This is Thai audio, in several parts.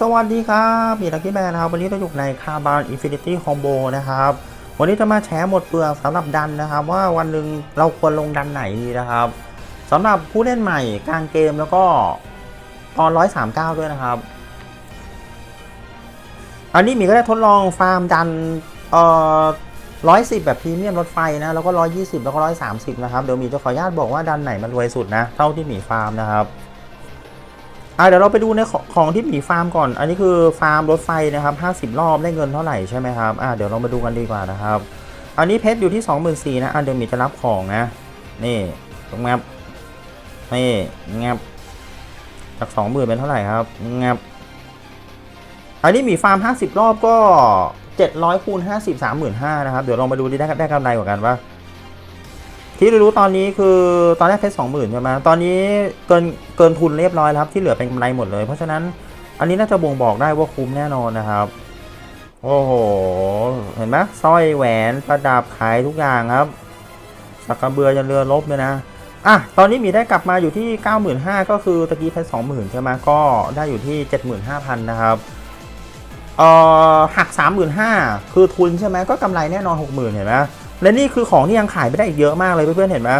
สวัสดีครับมีลัคกี้แบนครับ วันนี้เราอยู่ในคาบานอินฟินิตี้คอมโบนะครับ วันนี้จะมาแชร์หมดเปลือกสำหรับดันนะครับ ว่าวันหนึ่งเราควรลงดันไหนดีนะครับสำหรับผู้เล่นใหม่กลางเกมแล้วก็ตอน 139 ด้วยนะครับ อันนี้มีก็ได้ทดลองฟาร์มดันเอ่อร้อยสิบแบบพรีเมียมรถไฟนะ แล้วก็ร้อยยี่สิบแล้วก็ร้อยสามสิบนะครับ เดี๋ยวมีจะขออนุญาตบอกว่าดันไหนมันรวยสุดนะ เท่าที่หมีฟาร์มนะครับ อะเดี๋ยวเราไปดูในของของที่หมีฟาร์มก่อน อันนี้คือฟาร์มรถไฟนะครับห้าสิบรอบได้เงินเท่าไหร่ใช่ไหมครับอะเดี๋ยวเรามาดูกันดีกว่านะครับ อันนี้เพชรอยู่ที่สองหมื่นสี่นะอะเดี๋ยวหมีจะรับของนะ นี่ตรงงับนี่งับจากสองหมื่นเป็นเท่าไหร่ครับงับอันนี้หมีฟาร์ม 50 รอบก็700คูณ50 35,000นะครับ เดี๋ยวลองมาดูดิได้ได้กำไรกว่ากันว่า ที่รู้ตอนนี้คือตอนแรกเพชร20,000ใช่ไหมตอนนี้เกินเกินทุนเรียบร้อยแล้วครับที่เหลือเป็นกำไรหมดเลย เพราะฉะนั้นอันนี้น่าจะบ่งบอกได้ว่าคุ้มแน่นอนนะครับโอ้โห เห็นไหมสร้อยแหวนประดับขายทุกอย่างครับสักกระเบือยันเรือลบเลยนะอะตอนนี้มีได้กลับมาอยู่ที่ 95,000ก็คือตะกี้เพชร20,000ใช่ไหมก็ได้อยู่ที่ 75,000นะครับเอ่อหัก35,000คือทุนใช่ไหมก็กำไรแน่นอน 60,000เห็นไหม และนี่คือของที่ยังขายไม่ได้อีกเยอะมากเลยเพื่อนๆเห็นไหม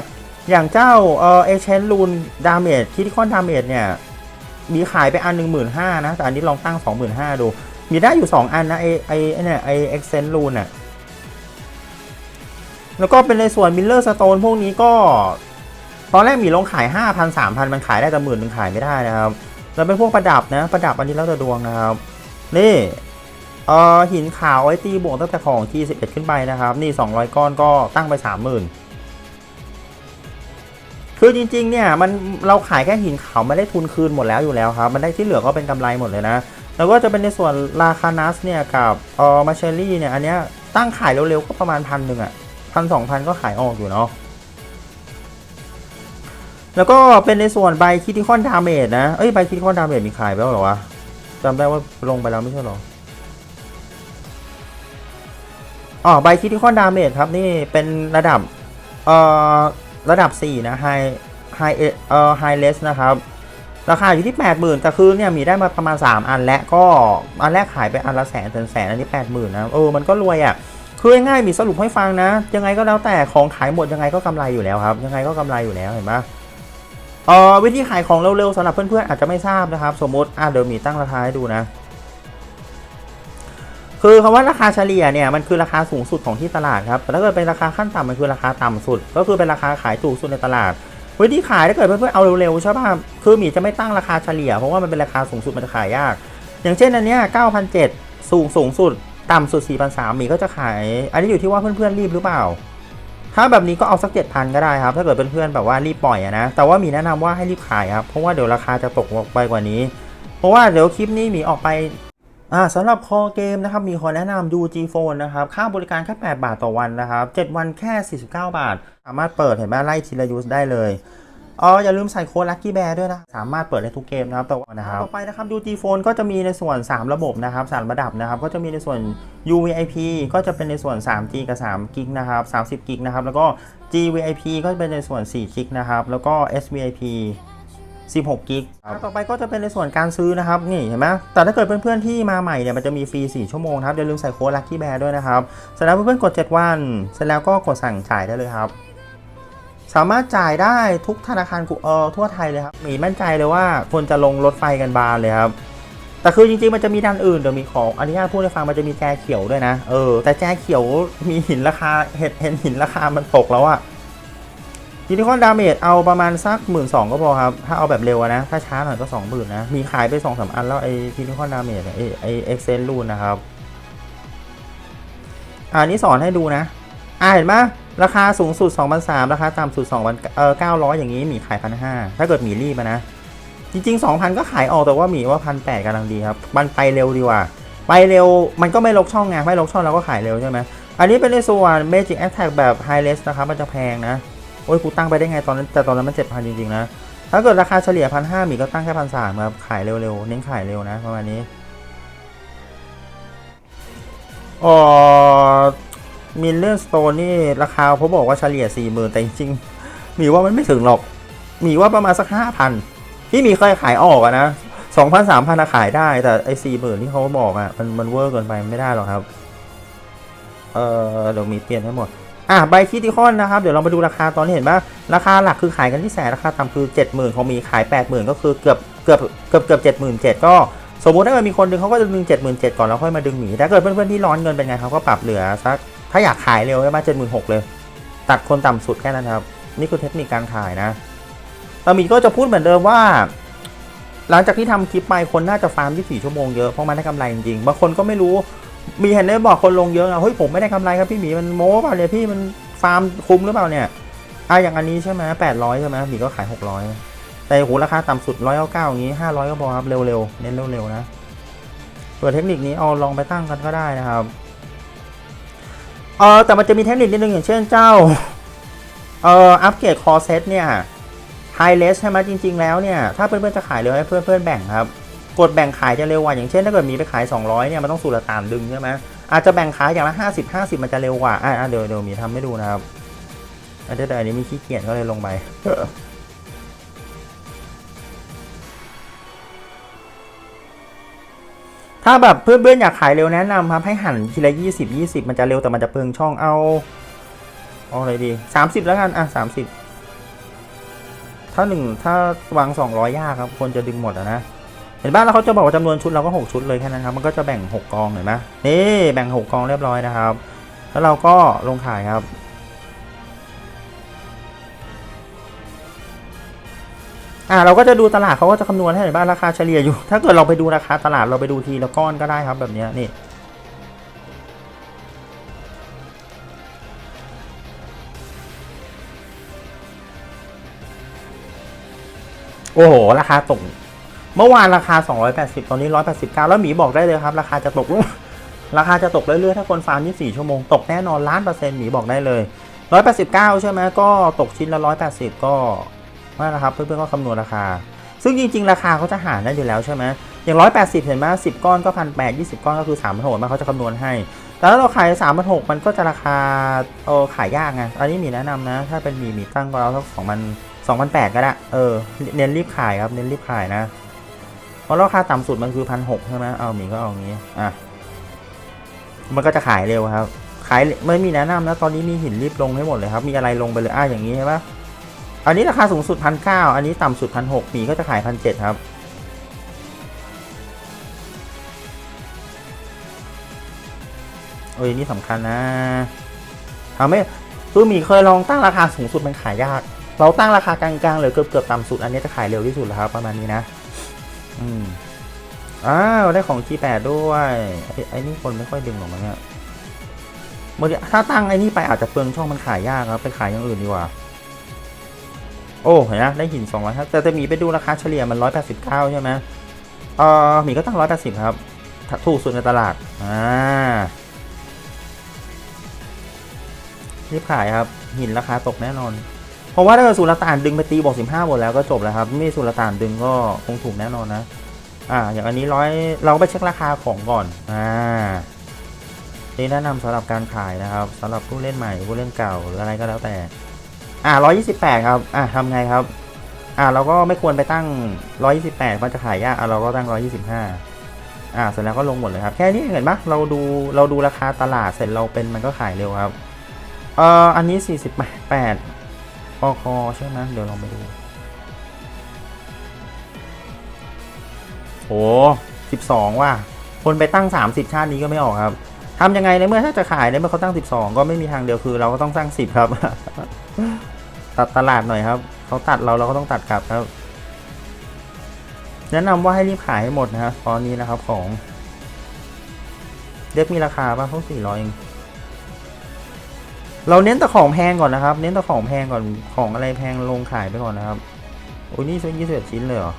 อย่างเจ้าเอเอเชนลูนดาเมจคิดคอนดาเมจเนี่ย มีขายไปอัน15,000นห้านะ แต่อันนี้ลองตั้ง25,000ดู มีได้อยู่2อันนะไอไอเนี่ยไอเอ็กเซนลูนอะแล้วก็เป็นในส่วนมิลเลอร์สโตนพวกนี้ก็ ตอนแรกมีลงขาย 5,000 3,000 มันขายได้แต่หมื่นหนึ่งขายไม่ได้นะครับ แล้วเป็นพวกประดับนะ ประดับอันนี้แล้วแต่ดวงนะครับ นี่ เอ่อหินขาวไว้ตีบวกตั้งแต่ของที่11 ขึ้นไปนะครับ นี่ 200 ก้อนก็ตั้งไป 30,000 คือจริง ๆ เนี่ยมันเราขายแค่หินขาวไม่ได้ทุนคืนหมดแล้วอยู่แล้วครับ มันได้ที่เหลือก็เป็นกำไรหมดเลยนะ แล้วก็จะเป็นในส่วนราคานัสเนี่ยกับเอ่อมาเชลลี่เนี่ยอันเนี้ยตั้งขายเร็วๆ ก็ประมาณพันหนึ่งอะพันสองพันก็ขายออกอยู่เนาะแล้วก็เป็นในส่วนใบคิติคอนดาเมจนะ เอ้ยใบคิติคอนดาเมจมีขายไปแล้วหรอวะจำได้ว่าลงไปแล้วไม่ใช่หรอ อ๋อใบคิติคอนดาเมจครับนี่เป็นระดับเอ่อระดับ 4 นะไฮไฮเอ่อไฮเลสนะครับ ราคาอยู่ที่ 80,000แต่คือเนี่ยมีได้มาประมาณ 3 อันและก็อันแรกขายไปอันละแสนแสนแสนอันนี้ 80,000นะเออมันก็รวยอะ่ะคือง่ายๆมีสรุปให้ฟังนะ ยังไงก็แล้วแต่ของขายหมดยังไงก็กำไรอยู่แล้วครับ ยังไงก็กำไรอยู่แล้วเห็นปะเอ่อวิธีขายของเร็วๆสำหรับเพื่อนๆอาจจะไม่ทราบนะครับ สมมติอะเดี๋ยวมีตั้งราคาให้ดูนะ คือคำว่าราคาเฉลี่ยเนี่ยมันคือราคาสูงสุดของที่ตลาดครับแต่ถ้าเกิดเป็นราคาขั้นต่ำมันคือราคาต่ำสุด ก็คือเป็นราคาขายถูกสุดในตลาดวิธีขายถ้าเกิดเพื่อนๆเอาเร็วๆใช่ป่ะคือหมีจะไม่ตั้งราคาเฉลี่ยเพราะว่ามันเป็นราคาสูงสุดมันจะขายยาก อย่างเช่นอันเนี้ย9,007สูงสูงสุด ต่ำสุด 4,300หมีก็จะขาย อันนี้อยู่ที่ว่าเพื่อนๆรีบหรือเปล่า ถ้าแบบนี้ก็เอาสัก 7,000 ก็ได้ครับ ถ้าเกิดเพื่อนๆแบบว่ารีบปล่อยอะนะ แต่ว่ามีแนะนำว่าให้รีบขายครับ เพราะว่าเดี๋ยวราคาจะตกไปกว่านี้ เพราะว่าเดี๋ยวคลิปนี้หมีออกไป อ่าสำหรับคอเกมนะครับมีขอแนะนำดู G Phone นะครับค่าบริการแค่8บาทต่อวันนะครับ7 วันแค่ 49 บาท สามารถเปิดเห็นไหมไล่ทีละยูสได้เลยอ๋ออย่าลืมใส่โค้ด Lucky Bear ด้วยนะ สามารถเปิดได้ทุกเกมนะครับต่อวันนะครับต่อไปนะครับดู G Phone ก็จะมีในส่วน 3 ระบบนะครับ3ระดับนะครับ ก็จะมีในส่วน UVIP ก็จะเป็นในส่วน 3G กับ3 g ิกนะครับ30 g ิกนะครับแล้วก็ GVIP ก็จะเป็นในส่วน4 g ิกนะครับแล้วก็ SVIP 16กิกต่อไปก็จะเป็นในส่วนการซื้อนะครับนี่เห็นไหมแต่ถ้าเกิดเพื่อนๆที่มาใหม่เนี่ยมันจะมีฟรี 4 ชั่วโมงครับอย่าลืมใส่โค้ด Lucky Bear ด้วยนะครับเสร็จแล้วเพื่อนๆกด 7 วัน เสร็จแล้วก็กดสั่งจ่ายได้เลยครับ สามารถจ่ายได้ทุกธนาคารกูเออทั่วไทยเลยครับมีมั่นใจเลยว่าคนจะลงรถไฟกันบานเลยครับแต่คือจริงๆมันจะมีด้านอื่นเดี๋ยวมีของอนุญาตพูดให้ฟังมันจะมีแจเขียวด้วยนะเออแต่แจเขียวมีหินราคาเห็นเห็นหินราคามันตกแล้วอะ ยูนิคอนดาเมจเอาประมาณสักหมื่นสองก็พอครับ ถ้าเอาแบบเร็วนะ ถ้าช้าหน่อยก็สองหมื่นนะ มีขายไปสองสามอันแล้วไอ้ยูนิคอนดาเมจไอ้ไอ้เอ็กเซนลูนนะครับอ่านี้สอนให้ดูนะ อ่าเห็นไหมราคาสูงสุด2 0 0ราคาต่ำสุด2 0 0เอ่อ900 อย่างนี้หมีขายพันห้าถ้าเกิดหมีรีบนะ จริง ๆ 2,000 ก็ขายออกแต่ว่าหมีว่าพันแปดกำลังดีครับ มันไปเร็วดีกว่า ไปเร็วมันก็ไม่ลกช่องไงไม่ลกช่องเราก็ขายเร็วใช่ไหมอันนี้เป็นในส่วน Magic Attack แบบ High Res นะครับมันจะแพงนะ โอ้ยกูตั้งไปได้ไงตอนนั้นแต่ตอนนั้นมัน7,000จริงๆนะ ถ้าเกิดราคาเฉลี่ยพันห้ามีก็ตั้งแค่พันสามครับขายเร็วๆ เน้นขายเร็วนะประมาณนี้อ๋อมิลเลนสโตนนี่ราคาเขาบอกว่าเฉลี่ยสี่หมื่นแต่จริงๆหมีว่ามันไม่ถึงหรอกหมีว่าประมาณสักห้าพันที่มีเคยขายออกอะนะสองพันสามพันขายได้แต่ไอ้สี่หมื่นที่เขาบอกอะมันมันเวอร์เกินไปไม่ได้หรอกครับ เออเดี๋ยวมีเปลี่ยนให้หมด อะใบคิติคอนนะครับ เดี๋ยวเรามาดูราคาตอนนี้เห็นปะราคาหลักคือขายกันที่แสนราคาต่ำคือ 70,000ของมีขาย 80,000 ก็คือเกือบเกือบเกือบเกือบ77,000ก็สมมติถ้ามันมีคนดึงเขาก็จะดึง77,000ก่อนแล้วค่อยมาดึงหมีถ้าเกิดเพื่อนๆที่ร้อนเงินเป็นไงเขาก็ปรับเหลือสักถ้าอยากขายเร็วใช่ไหม76,000เลย ตัดคนต่ำสุดแค่นั้นครับ นี่คือเทคนิคการขายนะเรามีก็จะพูดเหมือนเดิมว่า หลังจากที่ทำคลิปไปคนน่าจะฟาร์ม 24 ชั่วโมงเยอะเพราะมันได้กำไรจริงๆบางคนก็ไม่รู้ มีเห็นได้บอกคนลงเยอะอะเฮ้ยผมไม่ได้กำไรครับพี่หมีมันโม้เปล่าเนี่ยพี่มันฟาร์มคุ้มหรือเปล่าเนี่ยอะอย่างอันนี้ใช่ไหมแปดร้อยใช่ไหมหมีก็ขายหกร้อยแต่โหราคาต่ำสุดร้อยเก้าอย่างนี้ห้าร้อยก็พอครับเร็วๆเน้นเร็วๆนะส่วนเทคนิคนี้เอาลองไปตั้งกันก็ได้นะครับเออแต่มันจะมีเทคนิคนิดนึงอย่างเช่นเจ้าเอออัปเกรดคอเซตเนี่ยไฮเลสใช่ไหมจริง ๆ แล้วเนี่ย ถ้าเพื่อนๆจะขายเร็วให้เพื่อนๆแบ่งครับ กดแบ่งขายจะเร็วกว่าอย่างเช่น ถ้าเกิดมีไปขาย 200เนี่ยมันต้องสูรตานดึงใช่ไหมอาจจะแบ่งขายอย่างละ 50 50 มันจะเร็วกว่าอ่าเดี๋ยวเดี๋ยวมีทำให้ดูนะครับอันเดี๋ยวอันนี้มีขี้เกียจก็เลยลงไปถ้าแบบเพื่อนๆอยากขายเร็วแนะนำครับให้หั่นทีละ20 20มันจะเร็วแต่มันจะเปลืองช่องเอาเอาอะไรดี30แล้วกันอะ30ถ้าหนึ่งถ้าวาง200ยากครับ คนจะดึงหมดอะนะ เห็นบ้านแล้วเขาจะบอกว่าจำนวนชุดเราก็ 6 ชุดเลยแค่นั้นครับมันก็จะแบ่ง 6 กองเห็นไหมนี่แบ่ง 6 กองเรียบร้อยนะครับ แล้วเราก็ลงขายครับอ่าเราก็จะดูตลาดเขาก็จะคำนวณให้เห็นบ้านราคาเฉลี่ยอยู่ ถ้าเกิดเราไปดูราคาตลาดเราไปดูทีละก้อนก็ได้ครับแบบนี้นี่โอ้โห ราคาตก เมื่อวานราคา 280 ตอนนี้ 189 แล้วหมีบอกได้เลยครับ ราคาจะตกราคาจะตกเรื่อยๆ ถ้าคนฟาร์ม 24 ชั่วโมง ตกแน่นอนล้านเปอร์เซ็นต์หมีบอกได้เลย 189 ใช่ไหมก็ตกชิ้นละ 180 ก็นั่นแหละครับ เพื่อนๆ ก็คำนวณราคา ซึ่งจริง ๆ ราคาเขาจะหารได้อยู่แล้วใช่ไหมอย่าง 180 เห็นไหม10 ก้อนก็พันแปดยี่สิบก้อนก็คือ3 6 0 0มันเขาจะคำนวณให้ แต่ถ้าเราขาย3 6 0 0มันก็จะราคาเออขายยากไง อันนี้มีแนะนำนะ ถ้าเป็นหมีหมีตั้งก็เอาสัก2 0 0 2 0 0ก็ได้ เออ เน้นรีบขายครับ เน้นรีบขายนะ เพราะราคาต่ำสุดมันคือพันหกใช่ไหมเอาหมีก็เอาอย่างนี้อะมันก็จะขายเร็วครับ ขายไม่มีแนะนำนะตอนนี้มีหินรีบลงให้หมดเลยครับ มีอะไรลงไปเลยอะอย่างนี้ใช่ปะอันนี้ราคาสูงสุดพันเก้าอันนี้ต่ำสุดพันหกหมีก็จะขายพันเจ็ดครับเอ้ยนี่สำคัญนะทำให้คือมีเคยลองตั้งราคาสูงสุดมันขายยาก เราตั้งราคากลางๆเลยเกือบๆต่ำสุดอันนี้จะขายเร็วที่สุดแล้วครับประมาณนี้นะ อืมอ้าวได้ของ G8 ด้วยไอ้ไอ้นี่คนไม่ค่อยดึงหรอกมั้งเนี่ยบางทีถ้าตั้งไอ้นี่ไปอาจจะเปลืองช่องมันขายยากครับไปขายอย่างอื่นดีกว่า โอ้เห็นนะได้หิน200ครับแต่แต่หมีไปดูราคาเฉลี่ยมัน189ใช่ไหมเออหมีก็ตั้ง180ครับถูกสุดในตลาดอ่ารีบขายครับหินราคาตกแน่นอน เพราะว่าถ้าเกิดสุลต่านดึงไปตีบอก15หมดแล้วก็จบแล้วครับ ไม่สุลต่านดึงก็คงถูกแน่นอนนะ อ่า อย่างอันนี้ร้อยเราก็ไปเช็คราคาของก่อน อ่านี่แนะนำสำหรับการขายนะครับสำหรับผู้เล่นใหม่ผู้เล่นเก่าอะไรก็แล้วแต่ อ่า128ครับ อ่าทำไงครับ อ่าเราก็ไม่ควรไปตั้ง128มันจะขายยากอ่าเราก็ตั้ง125อ่าเสร็จแล้วก็ลงหมดเลยครับ แค่นี้เห็นปะเราดูเราดูราคาตลาดเสร็จเราเป็นมันก็ขายเร็วครับ เอ่ออันนี้48ป อคอใช่ไหมเดี๋ยวลองไปดู โอ้12ว่ะ คนไปตั้ง30ชาตินี้ก็ไม่ออกครับทำยังไงในเมื่อถ้าจะขายในเมื่อเขาตั้ง 12 ก็ไม่มีทางเดียวคือ เราก็ต้องตั้ง10 ครับ ตัดตลาดหน่อยครับ เขาตัดเราเราก็ต้องตัดกลับครับ แนะนำว่าให้รีบขายให้หมดนะครับตอนนี้นะครับของ เด็กมีราคาป่ะเขาสี่ร้อยเอง เราเน้นแต่ของแพงก่อนนะครับ เน้นแต่ของแพงก่อน ของอะไรแพงลงขายไปก่อนนะครับ โอ้ยนี่ชิ้นยี่สิบชิ้นเลยเหรอ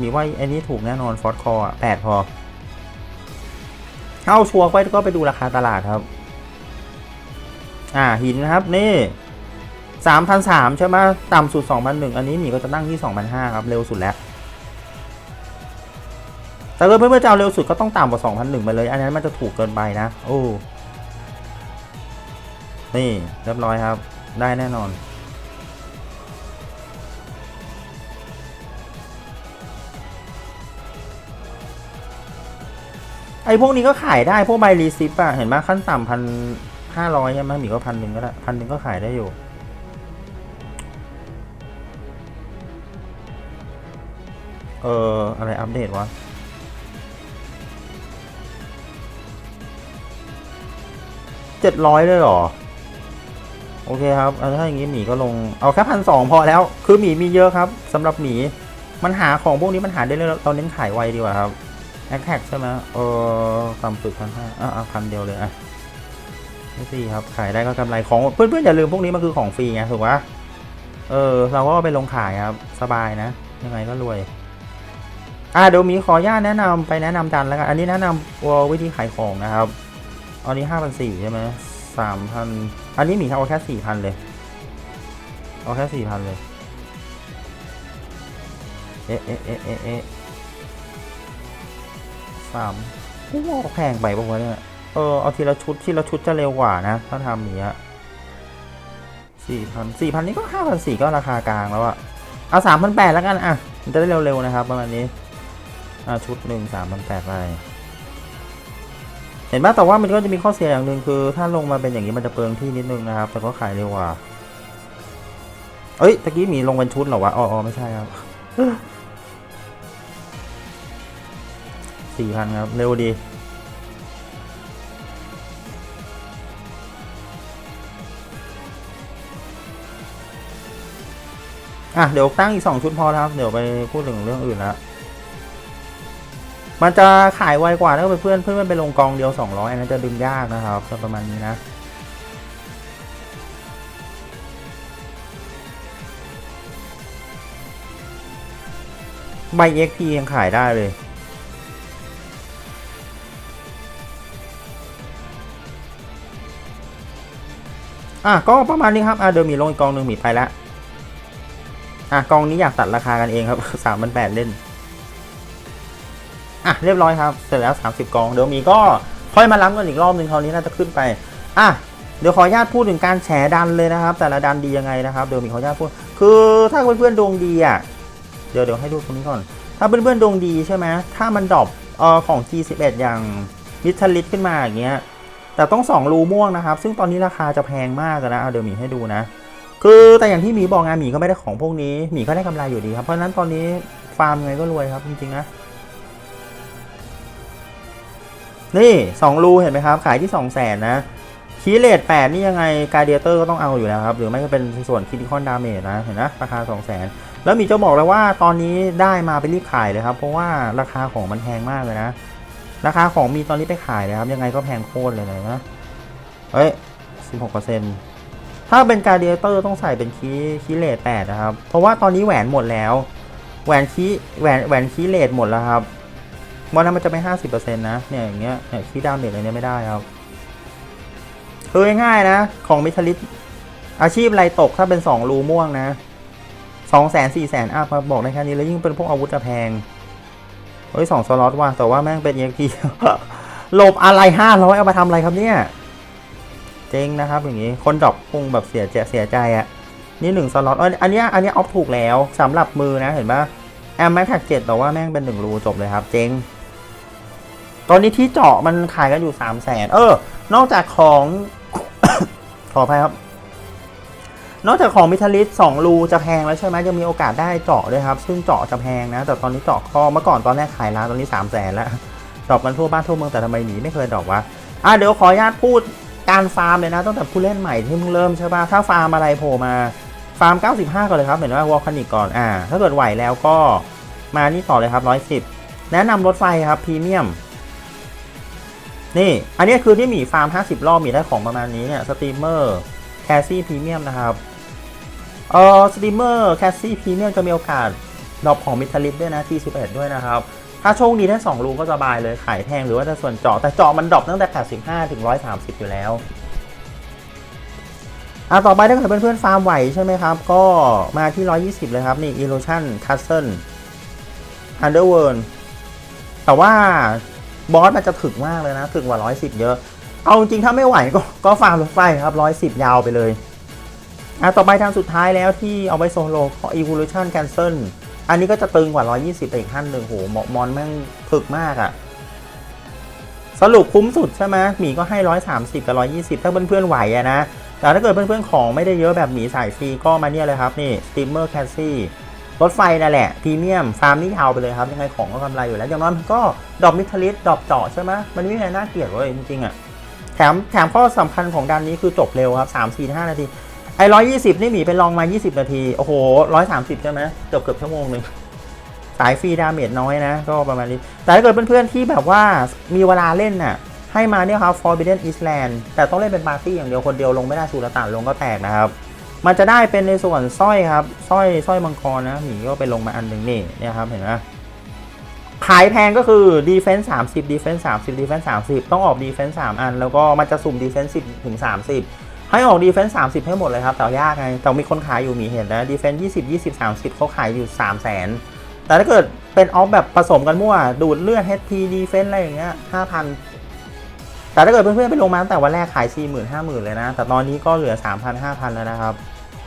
มีว่าอ้นี้ถูกแน่นอนฟอสคออะแปดพอเอาชัวร์ไว้ก็ไปดูราคาตลาดครับ อ่าหินนะครับนี่สามพันสามใช่ไหมต่ำสุดสองพันหนึ่งอันนี้หมีก็จะนั่งที่สองพันห้าครับ เร็วสุดแล้ว แต่เพื่อนๆจะเอาเร็วสุดก็ต้องต่ำกว่าสองพันหนึ่งไปเลย อันนั้นมันจะถูกเกินไปนะ โอ้ นี่เรียบร้อยครับ ได้แน่นอน ไอ้พวกนี้ก็ขายได้พวกใบรีซิปอะเห็นไหมขั้นต่ำพันห้าร้อยใช่ไหมหมีก็พันหนึ่งก็ได้พันหนึ่งก็ขายได้อยู่เอออะไรอัปเดตวะเจ็ดร้อยเลยเหรอ โอเคครับถ้าอย่างนี้หมีก็ลงเอาแค่พันสองพอแล้ว คือหมีมีเยอะครับสำหรับหมีมันหาของพวกนี้มันหาได้เลยเราเน้นขายไวดีกว่าครับแอคแท็กใช่ไหมเออต่ำสุดพันห้าอะพันเดียวเลยอะไม่สี่ครับขายได้ก็กำไรของเพื่อนๆอย่าลืมพวกนี้มันคือของฟรีไงถูกปะเออ เราก็ไปลงขายครับ สบายนะยังไงก็รวยอะเดี๋ยวมีขออนุญาตแนะนำไปแนะนำดันแล้วกัน อันนี้แนะนำววิธีขายของนะครับอันนี้ห้าพันสี่ใช่ไหมสามพัน อันนี้หมีเอาแค่สี่พันเลย เอาแค่สี่พันเลย เอ๊ะเอ๊ะเอ๊ะเอ๊ะเอ๊ะสามโอ้โหแพงไปปะวะเนี่ย เออ เอาทีละชุดทีละชุดจะเร็วกว่านะ ถ้าทำอย่างเนี้ยสี่พันสี่พันนี่ก็ห้าพันสี่ก็ราคากลางแล้วอะเอาสามพันแปดแล้วกันอะมันจะได้เร็วๆนะครับ ประมาณนี้ อ่าชุดหนึ่งสามพันแปดไป เห็นไหมแต่ว่ามันก็จะมีข้อเสียอย่างหนึ่งคือถ้าลงมาเป็นอย่างนี้มันจะเปลืองที่นิดนึงนะครับ แต่ก็ขายเร็วกว่า เอ้ยตะกี้มีลงเป็นชุดเหรอวะอ๋อไม่ใช่ครับสี่พันครับ เร็วดีอะเดี๋ยวตั้งอีกสองชุดพอแล้วครับ เดี๋ยวไปพูดถึงเรื่องอื่นละ มันจะขายไวกว่าถ้าเป็นเพื่อนเพื่อนไปลงกองเดียว200อันนั้นจะดึงยากนะครับประมาณนี้นะใบ XP ยังขายได้เลยอะก็ประมาณนี้ครับอะเดี๋ยวมีลงอีกกองหนึ่งมีไปแล้วอะกองนี้อยากตัดราคากันเองครับสามพันแปดเล่น อะเรียบร้อยครับ เสร็จแล้ว 30 กอง เดี๋ยวมีก็ค่อยมาล้ำกันอีกรอบหนึ่งคราวนี้น่าจะขึ้นไป อะเดี๋ยวขออนุญาตพูดถึงการแฉดันเลยนะครับ แต่ละดันดียังไงนะครับ เดี๋ยวมีขออนุญาตพูด คือถ้าเพื่อนๆดวงดีอะ เดี๋ยวเดี๋ยวให้ดูตรงนี้ก่อน ถ้าเพื่อนๆดวงดีใช่ไหมถ้ามันดรอปเอ่อของ G11 อย่างมิทลิตขึ้นมาอย่างเงี้ย แต่ต้องสองรูม่วงนะครับ ซึ่งตอนนี้ราคาจะแพงมากนะเอาเดี๋ยวหมีให้ดูนะ คือแต่อย่างที่หมีบอกไงหมีก็ไม่ได้ของพวกนี้ หมีก็ได้กำไรอยู่ดีครับ เพราะฉะนั้นตอนนี้ฟาร์มไงก็รวยครับจริงๆนะ นี่สองรูเห็นไหมครับ ขายที่สองแสนนะคีเลตแปดนี่ยังไงการเดียเตอร์ก็ต้องเอาอยู่แล้วครับ หรือไม่ก็เป็นส่วนคิดิคอนดาเมจนะ เห็นนะราคาสองแสนแล้วมีเจะบอกเลยว่าตอนนี้ได้มาไปรีบขายเลยครับ เพราะว่าราคาของมันแพงมากเลยนะ ราคาของมีตอนนี้ไปขายเลยครับ ยังไงก็แพงโคตรเลยนะเฮ้ยสิบหกเปอร์เซ็นถ้าเป็นการเดียเตอร์ต้องใส่เป็นคีคีเลตแปดนะครับ เพราะว่าตอนนี้แหวนหมดแล้ว แหวนคีแหวนแหวนคีเลตหมดแล้วครับ วันนั้นมันจะไม่ห้าสิบเปอร์เซ็นต์นะ เนี่ยอย่างเงี้ย เนี่ยคีดาเมจอะไรเนี้ยไม่ได้ครับ คือง่ายๆนะ ของมิชลิตอาชีพไรตกถ้าเป็นสองรูม่วงนะสองแสนสี่แสนอัพครับบอกได้แค่นี้แล้วยิ่งเป็นพวกอาวุธจะแพง เฮ้ยสองสล็อตว่ะแต่ว่าแม่งเป็น EXP หลบอะไรห้าร้อยเอามาทำอะไรครับเนี่ย เจ๊งนะครับอย่างนี้คนดรอปคงแบบเสียใจเสียใจอะ่ะนี่หนึ่งสล็อตอันนี้อันนี้ออฟถูกแล้วสำหรับมือนะเห็นปะแอมแม็กแท็กเจ็ดแต่ว่าแม่งเป็นหนึ่งรูจบเลยครับ เจ๊ง ตอนนี้ที่เจาะมันขายกันอยู่สามแสนเออ นอกจากของ ขออภัยครับ นอกจากของมิทลิสสองรูจะแพงแล้วใช่ไหมยังมีโอกาสได้เจาะด้วยครับ ซึ่งเจาะจะแพงนะ แต่ตอนนี้เจาะก็เมื่อก่อนตอนแรกขายร้านตอนนี้สามแสนแล้วดรอปกันทั่วบ้านทั่วเมืองแต่ทำไมหนีไม่เคยดรอปวะอะเดี๋ยวขออนุญาตพูดการฟาร์มเลยนะตั้งแต่ผู้เล่นใหม่ที่เพิ่งเริ่มใช่ป่ะถ้าฟาร์มอะไรโผล่มาฟาร์ม 95 ก่อนเลยครับ เห็นว่าวอลคานิกก่อนอ่าถ้าเกิดไหวแล้วก็มานี่ต่อเลยครับ 110 แนะนำรถไฟครับพรีเมียม นี่ อันนี้คือที่หมีฟาร์ม 50 รอบมีได้ของประมาณนี้เนี่ยสตรีมเมอร์แคสซี่พรีเมียมนะครับเออสตรีมเมอร์แคสซี่พรีเมียมจะมีโอกาสดรอปของมิทลิฟด้วยนะที่11ด้วยนะครับ ถ้าโชคดีได้2รูก็สบายเลยขายแพงหรือว่าจะส่วนเจาะแต่เจาะมันดรอปตั้งแต่ 85 ถึง 130 อยู่แล้วอะต่อไปถ้าเกิดเพื่อนๆฟาร์มไหวใช่ไหมครับ ก็มาที่ 120 เลยครับ นี่ Illusion Castle Underworld แต่ว่า บอสมันจะถึกมากเลยนะถึกกว่า 110 เยอะ เอาจริงถ้าไม่ไหวก็ก็ฟาร์มรถไฟครับ 110 ยาวไปเลยอะต่อไปทางสุดท้ายแล้วที่เอาไว้โซโลก็ Evolution Cancel อันนี้ก็จะตึงกว่า 120 ไปอีกขั้นหนึ่งโหมมอนแม่งถึกมากอะ่ะสรุปคุ้มสุดใช่ไหมหมีก็ให้ 130 กับ 120 ถ้าเพื่อนๆไหวอะนะ แต่ถ้าเกิดเพื่อนๆของไม่ได้เยอะแบบหมีสายฟรีก็มาเนี่ยเลยครับ นี่ Steamer c a s s i ร รถไฟนั่นแหละพรีเมียมฟาร์มนี่ยาวไปเลยครับ ยังไงของก็กำไรอยู่แล้ว อย่างน้อยมันก็ดอปมิทลิสดอปเจาะใช่ไหมมันไม่มีอะไรน่าเกลียดเลยจริงๆอะ่ะแถมแถมข้อสำคัญของดันนี้คือจบเร็วครับ3 4 5นาทีไอ้120นี่หมีไปลองมา 20 นาที โอ้โห130ใช่ไหมเกือบเกือบชั่วโมงหนึ่งสายฟรีดาเมจน้อยนะ ก็ประมาณนี้ แต่ถ้าเกิดเพื่อนๆที่แบบว่ามีเวลาเล่นน่ะ ให้มาเนี่ยครับ Forbidden Island แต่ต้องเล่นเป็นปาร์ตี้อย่างเดียวคนเดียวลงไม่ได้สูรต่านลงก็แตกนะครับ มันจะได้เป็นในส่วนสร้อยครับสร้อยสร้อยมังกรนะหมีก็ไปลงมาอันหนึ่งนี่เนี่ยครับเห็นไหมขายแพงก็คือ Defense 30 Defense 30 Defense 30 ต้องออก Defense 3 อัน แล้วก็มันจะสุ่ม Defense 10ถึง 30 ให้ออก Defense 30 ให้หมดเลยครับ แต่ยากไง แต่มีคนขายอยู่หมีเห็นนะ Defense 20 20 30 เขาขายอยู่ 3 0 0 0 0นแต่ถ้าเกิดเป็นออฟแบบผสมกันมั่ว ดูดเลือด HP Defense อะไรอย่างเงี้ย5,000 แต่ถ้าเกิดเพื่อนๆไปลงมาตั้งแต่วันแรกขาย 4 0 0 0 0 5 0,000 เลยนะ แต่ตอนนี้ก็เหลือ 3,000 5,000 แล้วนะครับ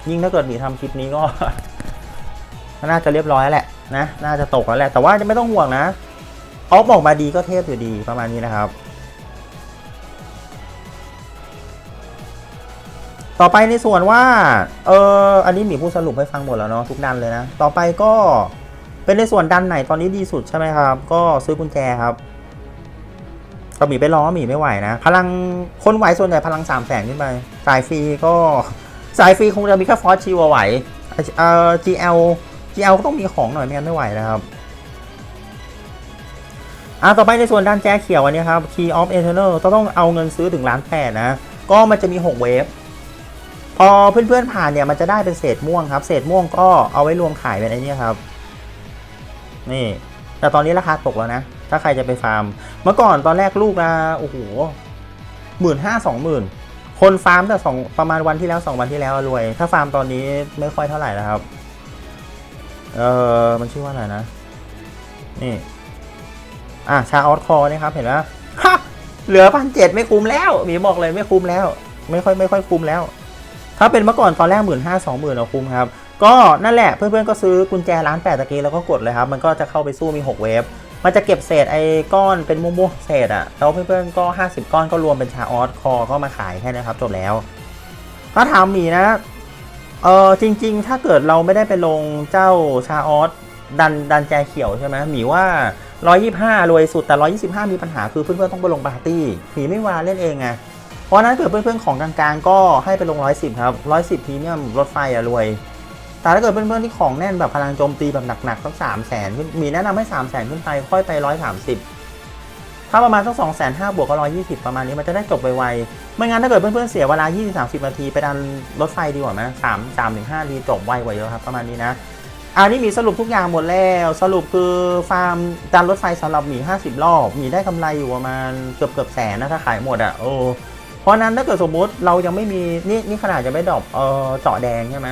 ยิ่งถ้าเกิดหมีทำคลิปนี้ก็ น่าจะเรียบร้อยแหละนะ น่าจะตกแล้วแหละ แต่ว่าจะไม่ต้องห่วงนะออฟออกมาดีก็เทพอยู่ดีประมาณนี้นะครับ ต่อไปในส่วนว่า เอออันนี้หมีพูดสรุปให้ฟังหมดแล้วเนาะทุกดันเลยนะ ต่อไปก็เป็นในส่วนดันไหนตอนนี้ดีสุดใช่ไหมครับ ก็ซื้อกุญแจครับ หมีไปรอหมีไม่ไหวนะ พลังคนไหวส่วนใหญ่พลังสามแสนขึ้นไป สายฟรีก็สายฟรีคงจะมีแค่ฟอสชิวไหวเอ่อ GL GL ก็ต้องมีของหน่อยไม่งั้นไม่ไหวนะครับอะต่อไปในส่วนด้านแจ้เขียวอันนี้ครับ Key of Eternal ต้องต้องเอาเงินซื้อถึงล้านแปดนะ ก็มันจะมี 6 เวฟพอเพื่อนๆผ่านเนี่ยมันจะได้เป็นเศษม่วงครับ เศษม่วงก็เอาไว้รวมขายเป็นไอ้นี่ครับ นี่ แต่ตอนนี้ราคาตกแล้วนะ ถ้าใครจะไปฟาร์ม เมื่อก่อนตอนแรกลูกละโอ้โหหมื่นห้าสองหมื่นคนฟาร์มแต่สองประมาณวันที่แล้วสองวันที่แล้วรวย ถ้าฟาร์มตอนนี้ไม่ค่อยเท่าไหร่แล้วครับ เออมันชื่อว่าอะไรนะ นี่ อะชาออสคอนี่ครับ เห็นไหมฮะเหลือพันเจ็ดไม่คุ้มแล้วมีบอกเลยไม่คุ้มแล้ว ไม่ค่อยไม่ค่อยคุ้มแล้ว ถ้าเป็นเมื่อก่อนตอนแรกหมื่นห้าสองหมื่นเราคุ้มครับ ก็นั่นแหละเพื่อนๆก็ซื้อกุญแจร้านแปดตะกี้แล้วก็กดเลยครับ มันก็จะเข้าไปสู้มี6เวฟ มันจะเก็บเศษไอ้ก้อนเป็นมุ้งๆเศษอะแล้วเพื่อนๆก็ 50 ก้อนก็รวมเป็นชาออสคอก็มาขายแค่นี้ครับจบแล้ว ถ้าถามหมีนะเออจริง ๆ ถ้าเกิดเราไม่ได้ไปลงเจ้าชาออสดันดันแจเขียวใช่ไหมหมีว่า 125 รวยสุดแต่ 125 มีปัญหาคือเพื่อนๆต้องไปลงปาร์ตี้หมีไม่วาเล่นเองไงเพราะฉะนั้นเกิดเพื่อนๆของกลางๆ ก็ให้ไปลง 110 ครับ 110พรีเมียมรถไฟอะรวย แต่ถ้าเกิดเพื่อนๆที่ของแน่นแบบพลังโจมตีแบบหนักๆสักสามแสนมีแนะนำให้3 0 0แสนขึ้นไปค่อยไป130ถ้าประมาณสัก2 5 0 0 0บวกก็120ประมาณนี้มันจะได้จบไวๆไม่งั้นถ้าเกิดเพื่อนๆเสียเวลา20-30นาทีไปดันรถไฟดีกว่าไหมสามสามถึงห้าทีจบไวกว่าเยอะครับประมาณนี้นะอันนี้มีสรุปทุกอย่างหมดแล้ว สรุปคือฟาร์มดันรถไฟสำหรับหมี 50 รอบหมีได้กำไรอยู่ประมาณเกือบเกือบแสนนะถ้าขายหมดอะ่ะโอ้เพราะนั้นถ้าเกิดสมมุติเรายังไม่มีนี่นี่ขนาดจะไม่ดรอปเออเจาะแดงใช่ไหม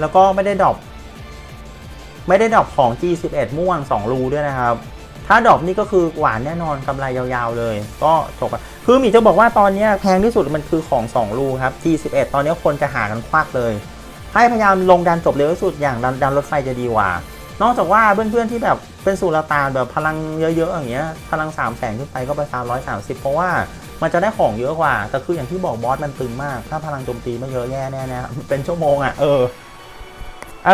แล้วก็ไม่ได้ดรอปไม่ได้ดรอปของ G11 ม่วง 2 รูด้วยนะครับ ถ้าดรอปนี่ก็คือหวานแน่นอนกำไรยาวๆเลย ก็จบคือหมีจะบอกว่าตอนนี้แพงที่สุดมันคือของ 2 รูครับ G11 ตอนนี้คนจะหากันควักเลย ให้พยายามลงดันจบเร็วที่สุดอย่างดันดันรถไฟจะดีกว่า นอกจากว่าเพื่อนๆที่แบบเป็นสุรตานแบบพลังเยอะๆอย่างเงี้ยพลัง3 0 0แสนขึ้นไปก็ไปฟาร์มร้อยสามสิบเพราะว่ามันจะได้ของเยอะกว่า แต่คืออย่างที่บอกบอสมันตึงมาก ถ้าพลังโจมตีไม่เยอะแย่แน่นะเป็นชั่วโมงอะเออ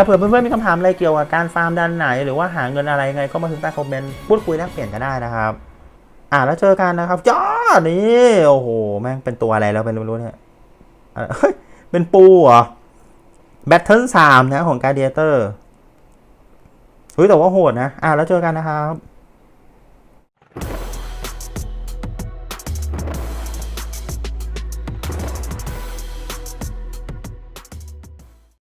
เผื่อเพื่อนๆมีคำถามอะไรเกี่ยวกับการฟาร์มดันไหน หรือว่าหาเงินอะไรไงก็มาถึงใต้คอมเมนต์พูดคุยแลกเปลี่ยนกันได้นะครับ อ่าแล้วเจอกันนะครับจ้านี่โอ้โหแม่งเป็นตัวอะไรแล้วเป็นรู้ๆเนี่ยอะเฮ้ยเป็นปูเหรอแบทเทิลสามนะของการเดียเตอร์เฮ้ยแต่ว่าโหดนะ อ่าแล้วเจอกันนะครับ